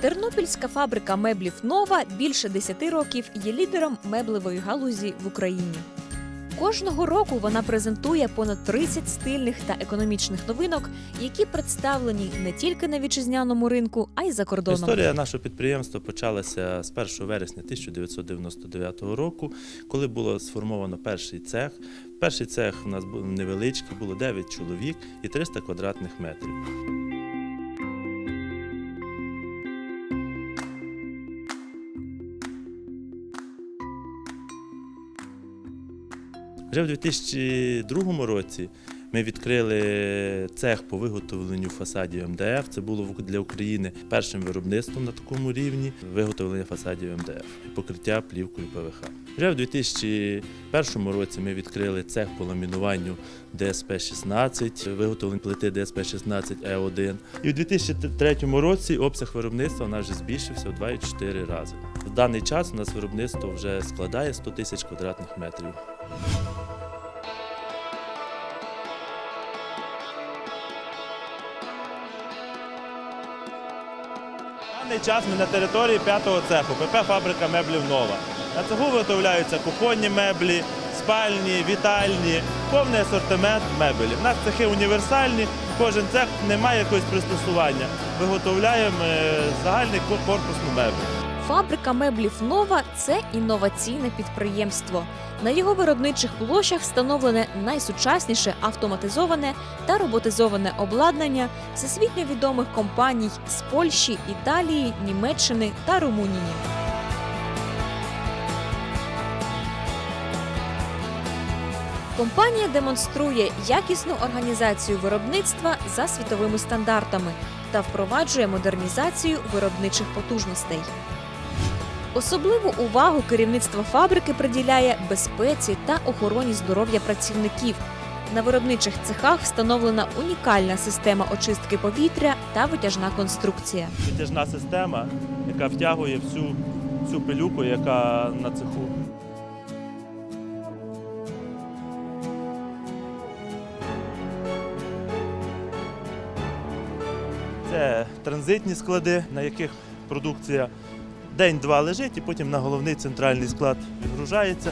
Тернопільська фабрика меблів Нова більше 10 років є лідером меблевої галузі в Україні. Кожного року вона презентує понад 30 стильних та економічних новинок, які представлені не тільки на вітчизняному ринку, а й за кордоном. Історія нашого підприємства почалася з 1 вересня 1999 року, коли було сформовано перший цех. Перший цех у нас був невеличкий, було 9 чоловік і 300 квадратних метрів. Вже в 2002 році ми відкрили цех по виготовленню фасадів МДФ. Це було для України першим виробництвом на такому рівні виготовлення фасадів МДФ і покриття плівкою ПВХ. Вже в 2001 році ми відкрили цех по ламінуванню ДСП-16, виготовлення плити ДСП-16Е1. І в 2003 році обсяг виробництва у нас вже збільшився в 2,4 рази. Даний час у нас виробництво вже складає 100 тисяч квадратних метрів. Даний час ми на території п'ятого цеху ПП фабрика меблів нова. На цеху виготовляються кухонні меблі, спальні, вітальні, повний асортимент мебелів. У нас цехи універсальні, кожен цех не має якогось пристосування. Виготовляємо е, загальний корпусну меблю. Фабрика меблів Нова це інноваційне підприємство. На його виробничих площах встановлене найсучасніше автоматизоване та роботизоване обладнання всесвітньо відомих компаній з Польщі, Італії, Німеччини та Румунії. Компанія демонструє якісну організацію виробництва за світовими стандартами та впроваджує модернізацію виробничих потужностей. Особливу увагу керівництво фабрики приділяє безпеці та охороні здоров'я працівників. На виробничих цехах встановлена унікальна система очистки повітря та витяжна конструкція. Витяжна система, яка втягує всю, всю пилюку, яка на цеху. Це транзитні склади, на яких продукція день-два лежить і потім на головний центральний склад відгружається.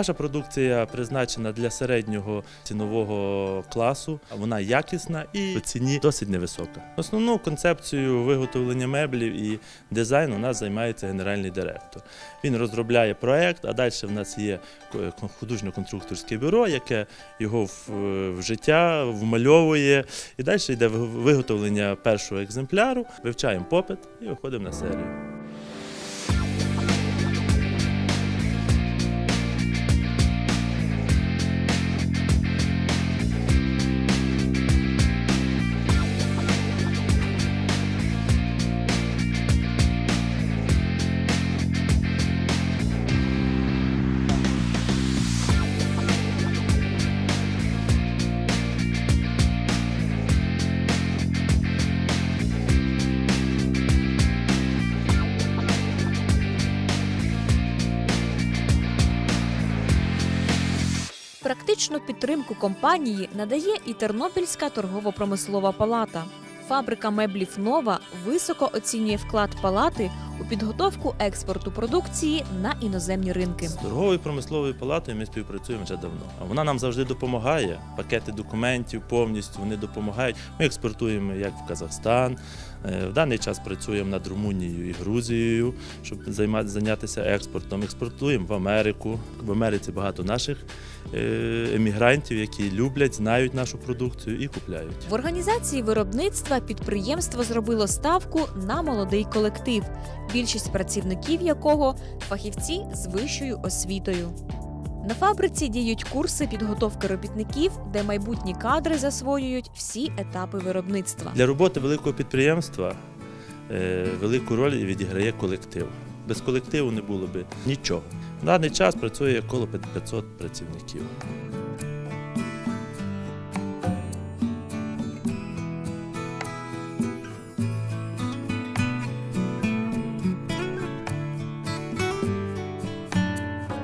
Наша продукція призначена для середнього цінового класу. Вона якісна і по ціні досить невисока. Основну концепцію виготовлення меблів і дизайну у нас займається генеральний директор. Він розробляє проект, а далі в нас є ко- художньо-конструкторське бюро, яке його в, життя вмальовує. І далі йде ви- виготовлення першого екземпляру, вивчаємо попит і виходимо на серію. Практичну підтримку компанії надає і Тернопільська торгово-промислова палата. Фабрика меблів Нова високо оцінює вклад палати у підготовку експорту продукції на іноземні ринки. З торговою промисловою палатою ми співпрацюємо вже давно. А Вона нам завжди допомагає. Пакети документів повністю вони допомагають. Ми експортуємо як в Казахстан. Е, В даний час працюємо над Румунією і Грузією, щоб займати зайнятися експортом. Експортуємо в Америку. В Америці багато наших е, емігрантів, які люблять, знають нашу продукцію і купляють. В організації виробництва підприємство зробило ставку на молодий колектив, більшість працівників якого фахівці з вищою освітою. На фабриці діють курси підготовки робітників, де майбутні кадри засвоюють всі етапи виробництва. Для роботи великого підприємства е, велику роль відіграє колектив. Без колективу не було б нічого. На даний час працює коло 500 працівників.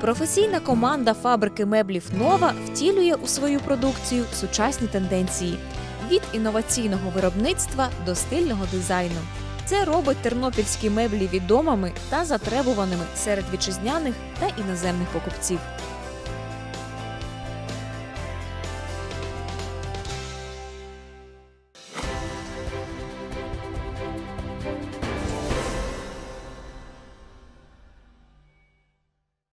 Професійна команда фабрики меблів Нова втілює у свою продукцію сучасні тенденції від інноваційного виробництва до стильного дизайну. Це робить тернопільські меблі відомими та затребуваними серед вітчизняних та іноземних покупців.